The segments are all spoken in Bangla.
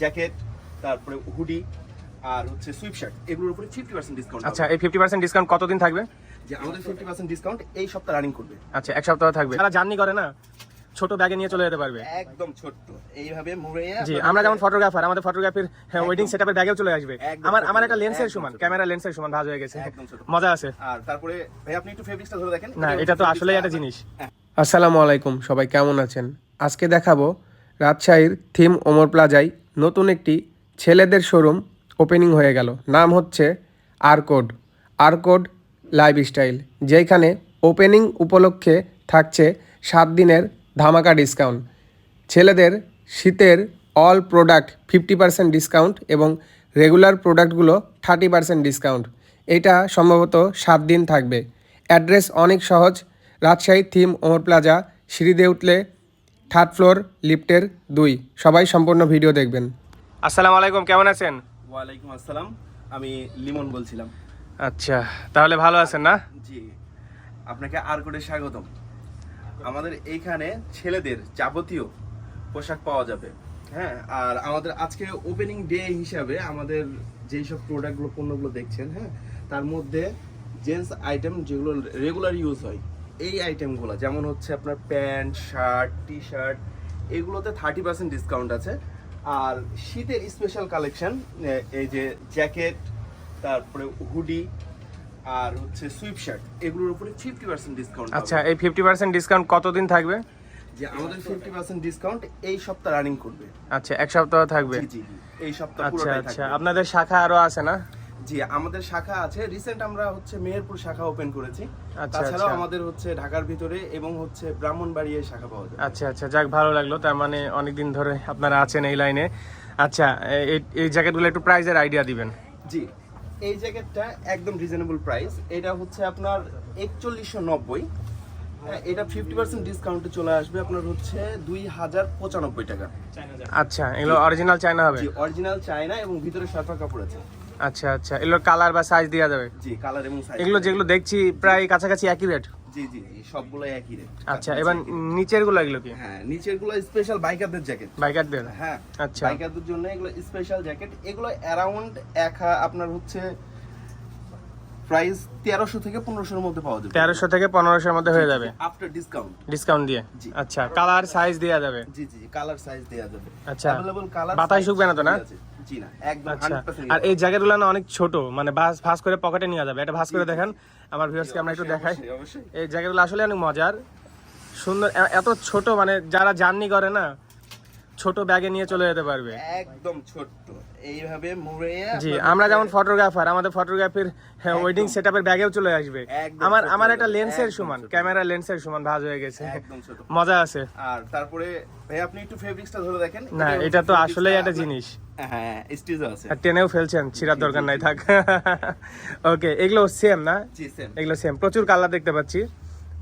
জ্যাকেট তারপরে হুডি আর হচ্ছে সুইপ শার্ট এগুলোর উপরে ফিফটি পার্সেন্ট ডিসকাউন্ট আচ্ছা এই ফিফটি পার্সেন্ট ডিসকাউন্ট কতদিন থাকবে? যে আমাদের ফিফটি পার্সেন্ট ডিসকাউন্ট এই সপ্তাহ রানিং করবে। আচ্ছা এক সপ্তাহ থাকবে। যারা জার্নি করে না ছোট ব্যাগে নিয়ে চলে যেতে পারবে। একদম ছোট্ট। এইভাবে মুড়ে জি আমরা যেমন ফটোগ্রাফার আমাদের ফটোগ্রাফির ওয়েডিং সেটআপের ব্যাগেও চলে আসবে। আমার আমার একটা লেন্সের সমান ক্যামেরা লেন্সের সমান ভাজ হয়ে গেছে। একদম ছোট। মজা আছে। আর তারপরে ভাই আপনি একটু ফেব্রিক্সটা ধরে দেখেন। না এটা তো আসলেই একটা জিনিস। আসসালামু আলাইকুম সবাই কেমন আছেন? আজকে দেখাবো রাজশাহীর থিম ওমর প্লাজায় নতুন একটি ছেলেদের শোরুম ওপেনিং হয়ে গেল। নাম হচ্ছে আরকোড আরকোড লাইফস্টাইল যেখানে ওপেনিং উপলক্ষে থাকছে সাত দিনের ধামাকা ডিসকাউন্ট ছেলেদের শীতের all product fifty percent discount এবং রেগুলার প্রোডাক্টগুলো থার্টি পার্সেন্ট ডিসকাউন্ট এটা সম্ভবত সাত দিন থাকবে। অ্যাড্রেস অনেক সহজ। রাজশাহী থিম ওমর প্লাজা সিঁড়িতে উঠলে থার্ড ফ্লোর লিফটের দুই। সবাই সম্পূর্ণ ভিডিও দেখবেন। আসসালামু আলাইকুম কেমন আছেন? ওয়ালাইকুম আসসালাম। আমি লিমন বলছিলাম। আচ্ছা তাহলে ভালো আছেন না? জি আপনাকে আর কোডে স্বাগতম। আমাদের এইখানে ছেলেদের যাবতীয় পোশাক পাওয়া যাবে। হ্যাঁ আর আমাদের আজকে ওপেনিং ডে হিসাবে আমাদের যেই সব প্রোডাক্টগুলো পণ্যগুলো দেখছেন হ্যাঁ তার মধ্যে জেন্টস আইটেম যেগুলো রেগুলার ইউজ হয় এই আইটেমগুলো যেমন হচ্ছে আপনার প্যান্ট শার্ট টি শার্ট এগুলোতে থার্টি পার্সেন্ট ডিসকাউন্ট আছে। আর শীতের স্পেশাল কালেকশন এই যে জ্যাকেট তারপরে হুডি আর হচ্ছে সুইপ শার্ট এগুলোর উপরে ফিফটি পার্সেন্ট ডিসকাউন্ট আচ্ছা এই ফিফটি পার্সেন্ট ডিসকাউন্ট কতদিন থাকবে? যে আমাদের ফিফটি পার্সেন্ট ডিসকাউন্ট এই সপ্তাহ রানিং করবে। আচ্ছা এক সপ্তাহ থাকবে? জি জি জি। এই সপ্তাহ আচ্ছা আচ্ছা আপনাদের শাখা আরও আছে না? জি আমাদের শাখা আছে। রিসেন্ট আমরা হচ্ছে মেহেরপুর শাখা ওপেন করেছি। আচ্ছা, তাছাড়াও আচ্ছা। আমাদের হচ্ছে ঢাকার ভিতরে এবং হচ্ছে ব্রাহ্মণবাড়িয়ায় শাখা পাওয়া যায়। আচ্ছা আচ্ছা। যাক ভালো লাগল। তার মানে অনেকদিন ধরে আপনারা আছেন এই লাইনে। আচ্ছা এই এই জ্যাকেটগুলো একটু প্রাইজের আইডিয়া দিবেন। জি এই জ্যাকেটটা একদম রিজনেবল প্রাইস এটা হচ্ছে আপনার একচল্লিশশো নব্বই। এটা ফিফটি পার্সেন্ট ডিসকাউন্টে চলে আসবে আপনার হচ্ছে দুই হাজার পঁচানব্বই টাকা। আচ্ছা এগুলো অরিজিনাল চায়না হবে। অরিজিনাল চায়না এবং ভিতরে সাফা কাপড় আছে। আচ্ছা আচ্ছা। এগুলোর কালার বা সাইজ দেওয়া যাবে? জি কালার এবং সাইজ এগুলো যেগুলো দেখছি প্রায় কাছাকাছি একই রেট জি জি জি সবগুলো একই রেট আচ্ছা এবার নিচেরগুলো এগুলো কি? হ্যাঁ নিচেরগুলো স্পেশাল বাইকারদের জ্যাকেট বাইকারদের হ্যাঁ আচ্ছা। বাইকারদের জন্য এগুলো স্পেশাল জ্যাকেট এগুলো অ্যারাউন্ড এক আপনার হচ্ছে প্রাইস তেরোশো থেকে পনেরোশোর মধ্যে পাওয়া যাবে। থেকে মধ্যে হয়ে যাবে। আফটার ডিসকাউন্ট ডিসকাউন্ট দিয়ে? জি। আচ্ছা কালার সাইজ দেওয়া যাবে? জি জি কালার সাইজ যাবে। আচ্ছা। অ্যাভেলেবল কালার বাতাস শুকবে না তো না? জি না একদম আচ্ছা। 100% আর এই জ্যাকেটগুলো না অনেক ছোট মানে ভাস ভাস করে পকেটে নিয়ে যাবে। এটা ভাস করে দেখেন আমার ভিউয়ার্সকে আমরা একটু দেখাই। এই জ্যাকেটগুলো আসলে অনেক মজার। সুন্দর এত ছোট মানে যারা জার্নি করে না ছোট ব্যাগে নিয়ে চলে যেতে পারবে। একদম ছোট্ট। এইভাবে মুড়ে জি আমরা যেমন ফটোগ্রাফার আমাদের ফটোগ্রাফির ওয়েডিং সেটআপের ব্যাগেও চলে আসবে। আমার আমার একটা লেন্সের সমান ছোট। ক্যামেরা লেন্সের সমান ভাজ হয়ে গেছে। মজা আছে। আর তারপরে ভাই আপনি একটু ফেব্রিক্সটা ধরে দেখেন। না এটা তো আসলেই একটা জিনিস। হ্যাঁ আছে। আর টেনেও ফেলছেন ছিড়ার দরকার নাই থাক। ওকে এগুলো সেম না? জি সেম এগুলো সেম প্রচুর কালার দেখতে পাচ্ছি।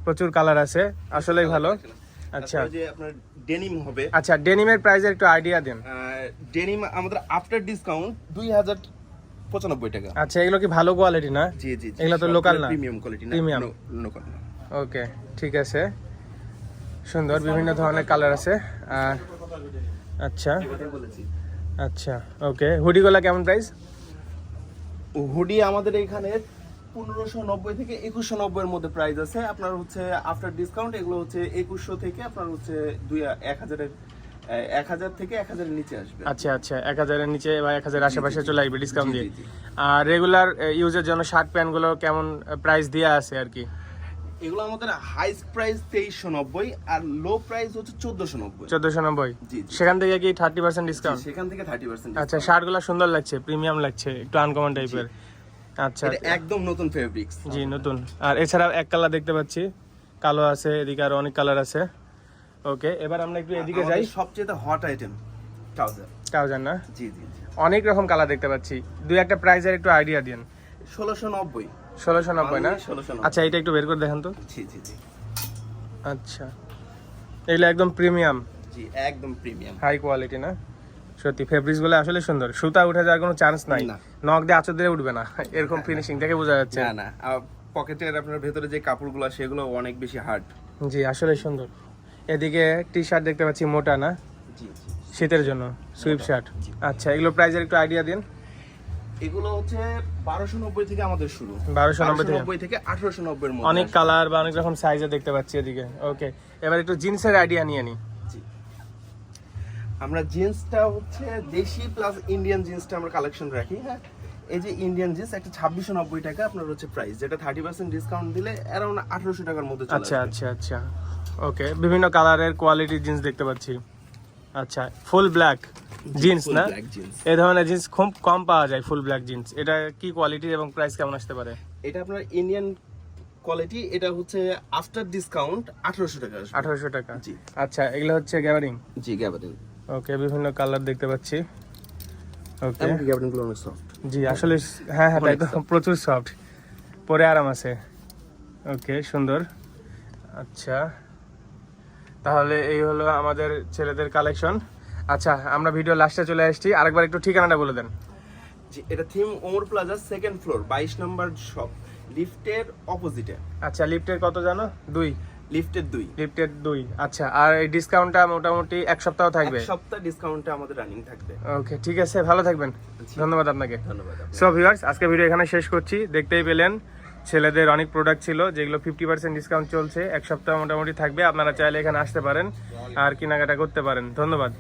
প্রচুর কালার আছে। আসলেই ভালো। আচ্ছা যে আপনার ডেনিম হবে। আচ্ছা ডেনিমের প্রাইসের একটু আইডিয়া দেন। ডেনিম আমাদের আফটার ডিসকাউন্ট দুই হাজার পঁচানব্বই টাকা। আচ্ছা এগুলো কি ভালো কোয়ালিটি না? জি জি এগুলো তো local না? প্রিমিয়াম কোয়ালিটি না। Premium। লোকাল না। ওকে ঠিক আছে। সুন্দর বিভিন্ন ধরনের কালার আছে। আর আচ্ছা। আচ্ছা ওকে হুডিগুলো কেমন প্রাইস হুডি আমাদের এখানে পনেরোশো নব্বই থেকে একুশশো নব্বই এর মধ্যে প্রাইস আছে। আপনার হচ্ছে আফটার ডিসকাউন্ট এগুলো হচ্ছে একুশশো থেকে আপনার হচ্ছে দুই এক হাজারের এক হাজার থেকে এক হাজারের নিচে আসবে। আচ্ছা আচ্ছা এক হাজারের নিচে বা এক হাজার আশেপাশে চলে আসবে ডিসকাউন্ট দিয়ে। আর রেগুলার ইউজের জন্য শার্ট প্যান্টগুলো কেমন প্রাইস দেওয়া আছে আর কি? এগুলো আমাদের হাই প্রাইস তেইশশো নব্বই আর লো প্রাইস হচ্ছে চোদ্দশো নব্বই। চোদ্দোশো নব্বই। সেখান থেকে কি থার্টি পার্সেন্ট ডিসকাউন্ট সেখান থেকে থার্টি পার্সেন্ট আচ্ছা শার্টগুলো সুন্দর লাগছে প্রিমিয়াম লাগছে একটু আনকমন টাইপের আচ্ছা এটা একদম নতুন ফেব্রিক্স জি নতুন। আর এছাড়া এক কালার দেখতে পাচ্ছি কালো আছে এদিকে আরও অনেক কালার আছে। ওকে এবার আমরা একটু এদিকে যাই। সবচেয়ে হট আইটেম ট্রাউজার ট্রাউজার না? জি জি জি। অনেক রকম কালার দেখতে পাচ্ছি। দুই একটা প্রাইজের একটু আইডিয়া দিন। ষোলোশো নব্বই। ষোলোশো নব্বই না আচ্ছা এটা একটু বের করে দেখেন তো। জি জি জি। আচ্ছা। এগুলো একদম প্রিমিয়াম। জি একদম প্রিমিয়াম। হাই কোয়ালিটি না? সত্যি ফেব্রিক্সগুলো আসলে সুন্দর। সুতা উঠে যাওয়ার কোনো চান্স নাই। নখ দিয়ে আচর দিয়ে উঠবে না। এরকম ফিনিশিং দেখে বোঝা যাচ্ছে। না না। পকেটের আপনার ভেতরে যে কাপড়গুলো সেগুলো অনেক বেশি হার্ড জি আসলে সুন্দর। এদিকে টি শার্ট দেখতে পাচ্ছি মোটা না? শীতের জন্য সুইপ শার্ট আচ্ছা এগুলো প্রাইজের একটু আইডিয়া দিন। এগুলো হচ্ছে বারোশো নব্বই থেকে আমাদের শুরু। 1290 থেকে? নব্বই থেকে আঠারোশো নব্বই অনেক কালার বা অনেক রকম সাইজে দেখতে পাচ্ছি এদিকে। ওকে এবার একটু জিন্সের আইডিয়া নিয়ে নি। জি। আমরা জিন্সটা হচ্ছে দেশি প্লাস ইন্ডিয়ান জিন্সটা আমরা কালেকশন রাখি হ্যাঁ? এই যে ইন্ডিয়ান জিন্স একটা ছাব্বিশশো নব্বই টাকা আপনার হচ্ছে প্রাইস যেটা থার্টি পার্সেন্ট ডিসকাউন্ট দিলে অ্যারাউন্ড আঠারোশো টাকার মধ্যে আচ্ছা আচ্ছা আচ্ছা। ওকে বিভিন্ন কালারের কোয়ালিটির জিন্স দেখতে পাচ্ছি। আচ্ছা ফুল ব্ল্যাক জিন্স না। এই ধরনের জিন্স খুব কম পাওয়া যায় ফুল ব্ল্যাক জিন্স এটা কি কোয়ালিটির এবং প্রাইস কেমন আসতে পারে? এটা আপনার ইন্ডিয়ান কোয়ালিটি এটা হচ্ছে আফটার ডিসকাউন্ট আঠারোশো টাকা আঠারোশো টাকা। জি। আচ্ছা এগুলো হচ্ছে গ্যাবারিং জি গ্যাবারিং ওকে বিভিন্ন কালার দেখতে পাচ্ছি। ওকে গ্যাবারিনগুলো অনেক সফট জি আসলে হ্যাঁ হ্যাঁ তাই তো প্রচুর সফট পরে আরাম আছে। ওকে সুন্দর। আচ্ছা। তাহলে এই হলো আমাদের ছেলেদের কালেকশন আচ্ছা আমরা ভিডিও লাস্টে চলে আসছি। আরেকবার একটু ঠিকানাটা বলে দেন। জি এটা Theme Omar Plaza second floor বাইশ নম্বর শপ লিফটের অপোজিটে আচ্ছা লিফটের কত জানো? দুই। লিফটের দুই। লিফটের দুই। আচ্ছা আর এই ডিসকাউন্টটা মোটামুটি এক সপ্তাহ থাকবে? এক সপ্তাহ ডিসকাউন্টে আমাদের রানিং থাকবে। ওকে ঠিক আছে ভালো থাকবেন। ধন্যবাদ আপনাকে। ধন্যবাদ সো ভিউয়ার্স আজকে ভিডিও এখানে শেষ করছি। দেখতেই পেলেন ছেলেদের অনেক প্রোডাক্ট ছিল যেগুলো ফিফটি পার্সেন্ট ডিসকাউন্ট চলছে। এক সপ্তাহ মোটামুটি থাকবে আপনারা চাইলে এখানে আসতে পারেন আর কেনাকাটা করতে পারেন। ধন্যবাদ।